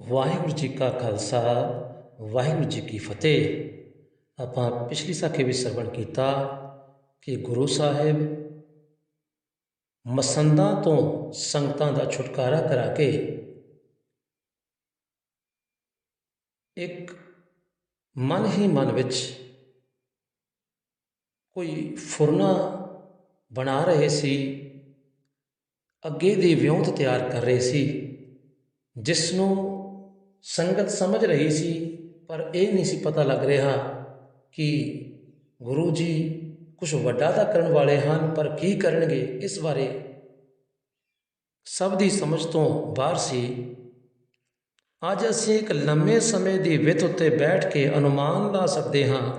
ਵਾਹਿਗੁਰੂ ਜੀ ਕਾ ਖਾਲਸਾ, ਵਾਹਿਗੁਰੂ ਜੀ ਕੀ ਫਤਿਹ। ਆਪਾਂ ਪਿਛਲੀ ਸਾਖੀ ਵਿੱਚ ਸਰਵਣ ਕੀਤਾ ਕਿ ਗੁਰੂ ਸਾਹਿਬ ਮਸੰਦਾਂ ਤੋਂ ਸੰਗਤਾਂ ਦਾ ਛੁਟਕਾਰਾ ਕਰਾ ਕੇ ਇੱਕ ਮਨ ਹੀ ਮਨ ਵਿੱਚ ਕੋਈ ਫੁਰਨਾ ਬਣਾ ਰਹੇ ਸੀ, ਅੱਗੇ ਦੀ ਵਿਉਂਤ ਤਿਆਰ ਕਰ ਰਹੇ ਸੀ, ਜਿਸ ਨੂੰ ਸੰਗਤ ਸਮਝ ਰਹੀ ਸੀ, ਪਰ ਇਹ ਨਹੀਂ ਸੀ ਪਤਾ ਲੱਗ ਰਿਹਾ ਕਿ ਗੁਰੂ ਜੀ ਕੁਝ ਵੱਡਾ ਤਾਂ ਕਰਨ ਵਾਲੇ ਹਨ, ਪਰ ਕੀ ਕਰਨਗੇ ਇਸ ਬਾਰੇ। ਸਭ ਦੀ ਸਮਝ ਤੋਂ ਬਾਹਰ ਸੀ। ਅੱਜ ਅਸੀਂ ਇੱਕ ਲੰਮੇ ਸਮੇਂ ਦੀ ਵਿੱਤ ਉੱਤੇ ਬੈਠ ਕੇ ਅਨੁਮਾਨ ਲਾ ਸਕਦੇ ਹਾਂ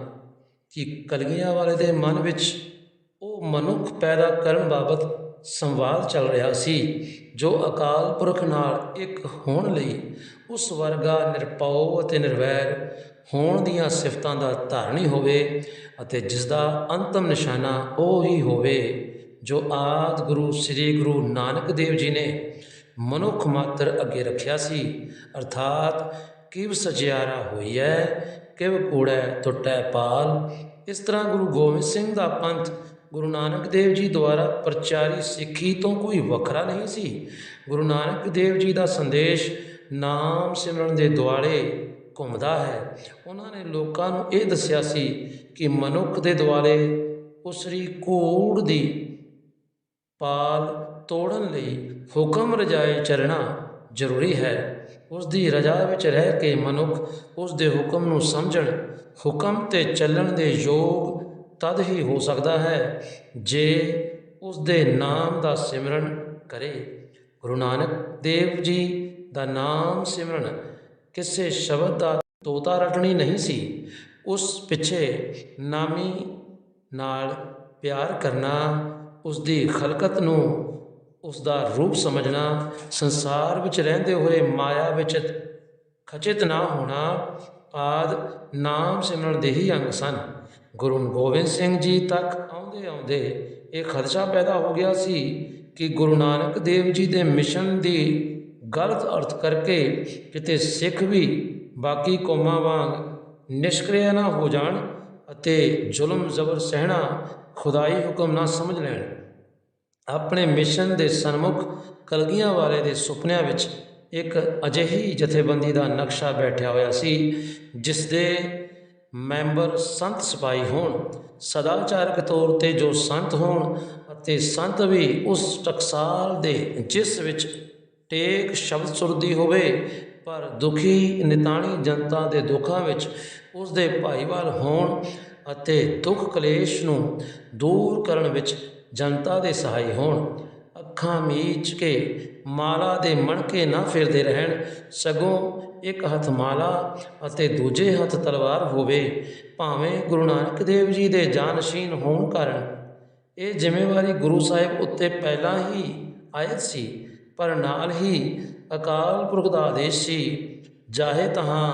ਕਿ ਕਲਗੀਆਂ ਵਾਲੇ ਦੇ ਮਨ ਵਿੱਚ ਉਹ ਮਨੁੱਖ ਪੈਦਾ ਕਰਨ ਬਾਬਤ ਸੰਵਾਦ ਚੱਲ ਰਿਹਾ ਸੀ, ਜੋ ਅਕਾਲ ਪੁਰਖ ਨਾਲ ਇੱਕ ਹੋਣ ਲਈ ਉਸ ਵਰਗਾ ਨਿਰਪਉ ਅਤੇ ਨਿਰਵੈਰ ਹੋਣ ਦੀਆਂ ਸਿਫਤਾਂ ਦਾ ਧਾਰਨੀ ਹੋਵੇ ਅਤੇ ਜਿਸ ਦਾ ਅੰਤਮ ਨਿਸ਼ਾਨਾ ਉਹ ਹੀ ਹੋਵੇ, ਜੋ ਆਦ ਗੁਰੂ ਸ੍ਰੀ ਗੁਰੂ ਨਾਨਕ ਦੇਵ ਜੀ ਨੇ ਮਨੁੱਖ ਮਾਤਰ ਅੱਗੇ ਰੱਖਿਆ ਸੀ, ਅਰਥਾਤ ਕਿਵ ਸਜਿਆਰਾ ਹੋਈ ਹੈ ਕਿਵ ਕੂੜੈ ਟੁੱਟੈ ਪਾਲ। ਇਸ ਤਰ੍ਹਾਂ ਗੁਰੂ ਗੋਬਿੰਦ ਸਿੰਘ ਦਾ ਪੰਥ ਗੁਰੂ ਨਾਨਕ ਦੇਵ ਜੀ ਦੁਆਰਾ ਪ੍ਰਚਾਰੀ ਸਿੱਖੀ ਤੋਂ ਕੋਈ ਵੱਖਰਾ ਨਹੀਂ ਸੀ। ਗੁਰੂ ਨਾਨਕ ਦੇਵ ਜੀ ਦਾ ਸੰਦੇਸ਼ ਨਾਮ ਸਿਮਰਨ ਦੇ ਦੁਆਲੇ ਘੁੰਮਦਾ ਹੈ। ਉਹਨਾਂ ਨੇ ਲੋਕਾਂ ਨੂੰ ਇਹ ਦੱਸਿਆ ਸੀ ਕਿ ਮਨੁੱਖ ਦੇ ਦੁਆਲੇ ਉਸਰੀ ਕੋੜ ਦੀ ਪਾਲ ਤੋੜਨ ਲਈ ਹੁਕਮ ਰਜਾਏ ਚੱਲਣਾ ਜ਼ਰੂਰੀ ਹੈ। ਉਸ ਦੀ ਰਜਾ ਵਿੱਚ ਰਹਿ ਕੇ ਮਨੁੱਖ ਉਸ ਦੇ ਹੁਕਮ ਨੂੰ ਸਮਝਣ, ਹੁਕਮ ਤੇ ਚੱਲਣ ਦੇ ਯੋਗ ਤਦ ਹੀ ਹੋ ਸਕਦਾ ਹੈ ਜੇ ਉਸ ਦੇ ਨਾਮ ਦਾ ਸਿਮਰਨ ਕਰੇ। ਗੁਰੂ ਨਾਨਕ ਦੇਵ ਜੀ ਦਾ ਨਾਮ ਸਿਮਰਨ ਕਿਸੇ ਸ਼ਬਦ ਦਾ ਤੋਤਾ ਰਟਣੀ ਨਹੀਂ ਸੀ। ਉਸ ਪਿੱਛੇ ਨਾਮੀ ਨਾਲ ਪਿਆਰ ਕਰਨਾ ਉਸ ਦੀ ਖਲਕਤ ਨੂੰ ਉਸ ਦਾ ਰੂਪ ਸਮਝਣਾ, ਸੰਸਾਰ ਵਿੱਚ ਰਹਿੰਦੇ ਹੋਏ ਮਾਇਆ ਵਿੱਚ ਖਚਿਤ ਨਾ ਹੋਣਾ ਆਦ ਨਾਮ ਸਿਮਰਨ ਦੇ ਹੀ ਅੰਗ ਸਨ। ਗੁਰੂ ਗੋਬਿੰਦ ਸਿੰਘ ਜੀ ਤੱਕ ਆਉਂਦੇ ਆਉਂਦੇ ਇਹ ਖਦਸ਼ਾ ਪੈਦਾ ਹੋ ਗਿਆ ਸੀ ਕਿ ਗੁਰੂ ਨਾਨਕ ਦੇਵ ਜੀ ਦੇ ਮਿਸ਼ਨ ਦੀ ਗਲਤ ਅਰਥ ਕਰਕੇ ਕਿਤੇ ਸਿੱਖ ਵੀ ਬਾਕੀ ਕੌਮਾਂ ਵਾਂਗ ਨਿਸ਼ਕ੍ਰਿਆ ਨਾ ਹੋ ਜਾਣ ਅਤੇ ਜ਼ੁਲਮ ਜ਼ਬਰ ਸਹਿਣਾ ਖੁਦਾਈ ਹੁਕਮ ਨਾ ਸਮਝ ਲੈਣ। ਆਪਣੇ ਮਿਸ਼ਨ ਦੇ ਸਨਮੁਖ ਕਲਗੀਆਂ ਵਾਲੇ ਦੇ ਸੁਪਨਿਆਂ ਵਿੱਚ ਇੱਕ ਅਜਿਹੀ ਜਥੇਬੰਦੀ ਦਾ ਨਕਸ਼ਾ ਬੈਠਿਆ ਹੋਇਆ ਸੀ ਜਿਸ ਦੇ ਮੈਂਬਰ ਸੰਤ ਸਿਪਾਹੀ ਹੋਣ, ਸਦਾਚਾਰਕ ਤੌਰ ਤੇ ਜੋ ਸੰਤ ਹੋਣ ਅਤੇ ਸੰਤ ਵੀ ਉਸ ਟਕਸਾਲ ਦੇ ਜਿਸ ਵਿੱਚ ਟੇਕ ਸ਼ਬਦ ਸੁਰਦੀ ਹੋਵੇ, ਪਰ ਦੁਖੀ, ਨਿਤਾਣੀ ਜਨਤਾ ਦੇ ਦੁੱਖਾਂ ਵਿੱਚ ਉਸ ਦੇ ਭਾਈਵਾਲ ਹੋਣ ਅਤੇ ਦੁੱਖ ਕਲੇਸ਼ ਨੂੰ ਦੂਰ ਕਰਨ ਵਿੱਚ ਜਨਤਾ ਦੇ ਸਹਾਈ ਹੋਣ। ਅੱਖਾਂ ਮੀਚ ਕੇ ਮਾਲਾ ਦੇ ਮਣਕੇ ਨਾ ਫਿਰਦੇ ਰਹਿਣ। ਸਗੋਂ ਇੱਕ ਹੱਥ ਮਾਲਾ ਅਤੇ ਦੂਜੇ ਹੱਥ ਤਲਵਾਰ ਹੋਵੇ, ਭਾਵੇਂ ਗੁਰੂ ਨਾਨਕ ਦੇਵ ਜੀ ਦੇ ਜਾਨਸ਼ੀਨ ਹੋਣ ਕਾਰਨ। ਇਹ ਜ਼ਿੰਮੇਵਾਰੀ ਗੁਰੂ ਸਾਹਿਬ ਉੱਤੇ ਪਹਿਲਾਂ ਹੀ ਆਇਤ ਸੀ, ਪਰ ਨਾਲ ਹੀ ਅਕਾਲ ਪੁਰਖ ਦਾ ਆਦੇਸ਼ ਸੀ, ਜਾਹੇ ਤਹਾਂ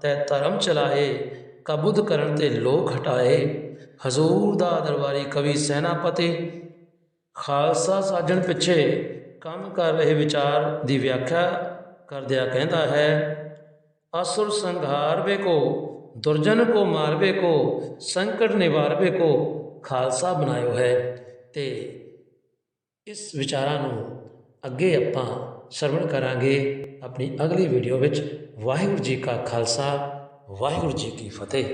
ਤੈ ਧਰਮ ਚਲਾਏ ਕਬੂਦ ਕਰਨ ਤੇ ਲੋਕ ਹਟਾਏ। ਹਜ਼ੂਰ ਦਾ ਦਰਬਾਰੀ ਕਵੀ ਸੈਨਾਪਤੀ ਖਾਲਸਾ ਸਾਜਣ ਪਿੱਛੇ ਕੰਮ ਕਰ ਰਹੇ ਵਿਚਾਰ ਦੀ ਵਿਆਖਿਆ ਕਰਦਿਆਂ ਕਹਿੰਦਾ ਹੈ, ਅਸੁਰ ਸੰਘਾਰਵੇ ਕੋ, ਦੁਰਜਨ ਕੋ ਮਾਰਵੇ ਕੋ, ਸੰਕਟ ਨਿਵਾਰਵੇ ਕੋ ਖਾਲਸਾ ਬਣਾਇਓ ਹੈ। ਤੇ ਇਸ ਵਿਚਾਰਾਂ ਨੂੰ ਅੱਗੇ ਆਪਾਂ ਸਰਵਣ ਕਰਾਂਗੇ ਆਪਣੀ ਅਗਲੀ ਵੀਡੀਓ ਵਿੱਚ। ਵਾਹਿਗੁਰੂ ਜੀ ਕਾ ਖਾਲਸਾ, ਵਾਹਿਗੁਰੂ ਜੀ ਕੀ ਫਤਿਹ।